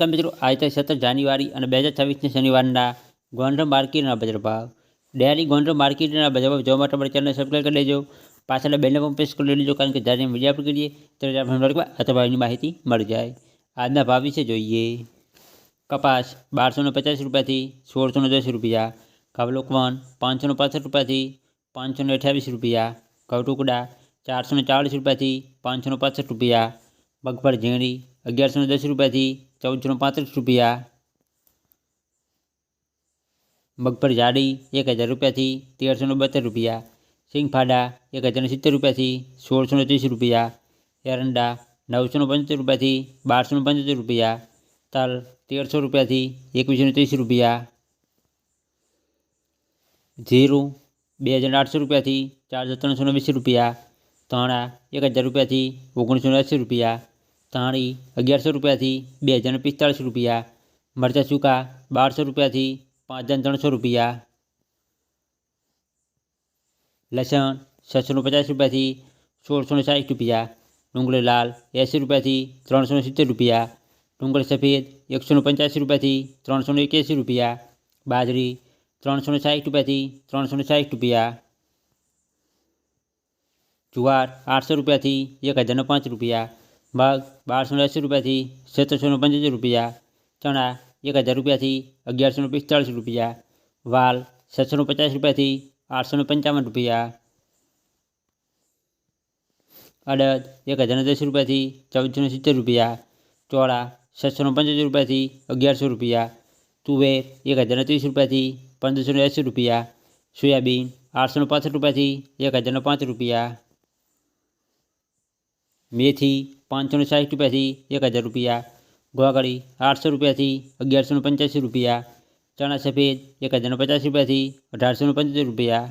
નમસ્કાર મિત્રો આજે સત્તર જાન્યુઆરી અને બે હજાર છવ્વીસની શનિવારના ગોંડલ માર્કેટના બજાર ભાવ ડેરી ગોંડલ માર્કેટના બજાર ભાવ જોવા માટે અમારી ચેનલ સબસ્ક્રાઈબ કરી લેજો પાછળ બેલને પણ પ્રેસ કરી લેજો કારણ કે જ્યારે વિડીયો અપલોડ કરીએ ત્યારે આપણે નોટિફિકેશન અથવા એની માહિતી મળી જાય આજના ભાવ વિશે જોઈએ કપાસ બારસો ને પચાસ રૂપિયાથી સોળસો ને દસ રૂપિયા કવલોકવન પાંચસો ને પાસઠ રૂપિયાથી પાંચસો ને અઠ્યાવીસ રૂપિયા ઘઉં ટુકડા ચારસો ને ચાળીસ રૂપિયાથી પાંચસો ને પાસઠ રૂપિયા મગફળ ઝીણી અગિયારસો ને દસ રૂપિયાથી ચૌદસો ને પાંત્રીસ રૂપિયા મગફળી જાડી એક હજાર રૂપિયાથી તેરસો ને બત્તર રૂપિયા સિંગફાડા એક હજાર ને સિત્તેર રૂપિયાથી સોળસો ને ત્રીસ રૂપિયા એરંડા નવસો ને પંચોતેર રૂપિયાથી બારસો ને પંચોતેર રૂપિયા તલ તેરસો રૂપિયાથી એકવીસો ને ત્રીસ રૂપિયા જીરું બે હજાર આઠસો રૂપિયાથી ચાર હજાર ત્રણસો ને વીસ રૂપિયા ધાણા એક હજાર રૂપિયાથી ઓગણીસો ને એંસી રૂપિયા ધાણી અગિયારસો રૂપિયાથી બે હજાર ને પિસ્તાળીસ રૂપિયા મરચાં સૂકા બારસો રૂપિયાથી પાંચ હજાર ત્રણસો રૂપિયા લસણ છસો ને પચાસ રૂપિયાથી સોળસો ને સાઠ રૂપિયા ડુંગળી લાલ એંસી રૂપિયાથી ત્રણસો ને સિત્તેર રૂપિયા ડુંગળી સફેદ એકસો ને પંચ્યાસી રૂપિયાથી ત્રણસો ને એક્યાસી રૂપિયા બાજરી ત્રણસો ને સાઠ રૂપિયાથી ત્રણસો ને સાઠ રૂપિયા જુવાર આઠસો રૂપિયાથી એક હજાર ને પાંચ રૂપિયા મગ બારસો ને એંસી રૂપિયાથી સત્તરસો ને પંચોતેર રૂપિયા ચણા એક હજાર રૂપિયાથી અગિયારસો ને પિસ્તાળીસ રૂપિયા વાલ છસો ને પચાસ રૂપિયાથી આઠસો ને પંચાવન રૂપિયા અડદ એક હજાર ને દસ રૂપિયાથી ચૌદસો ને સિત્તેર રૂપિયા ચોળા છસો ને પંચોતેર રૂપિયાથી અગિયારસો રૂપિયા તુવેર એક હજાર ને ત્રીસ રૂપિયાથી પંદરસો ને એંસી રૂપિયા સોયાબીન આઠસો ને પાસઠ રૂપિયાથી એક હજાર ને પાંચ રૂપિયા મેથી પાંચસો ને સાઠ રૂપિયાથી એક હજાર રૂપિયા ગોગળી આઠસો રૂપિયાથી અગિયારસો ને પંચ્યાસી રૂપિયા ચણા સફેદ એક હજારને પચાસ રૂપિયાથી અઢારસો ને પંચોતેર રૂપિયા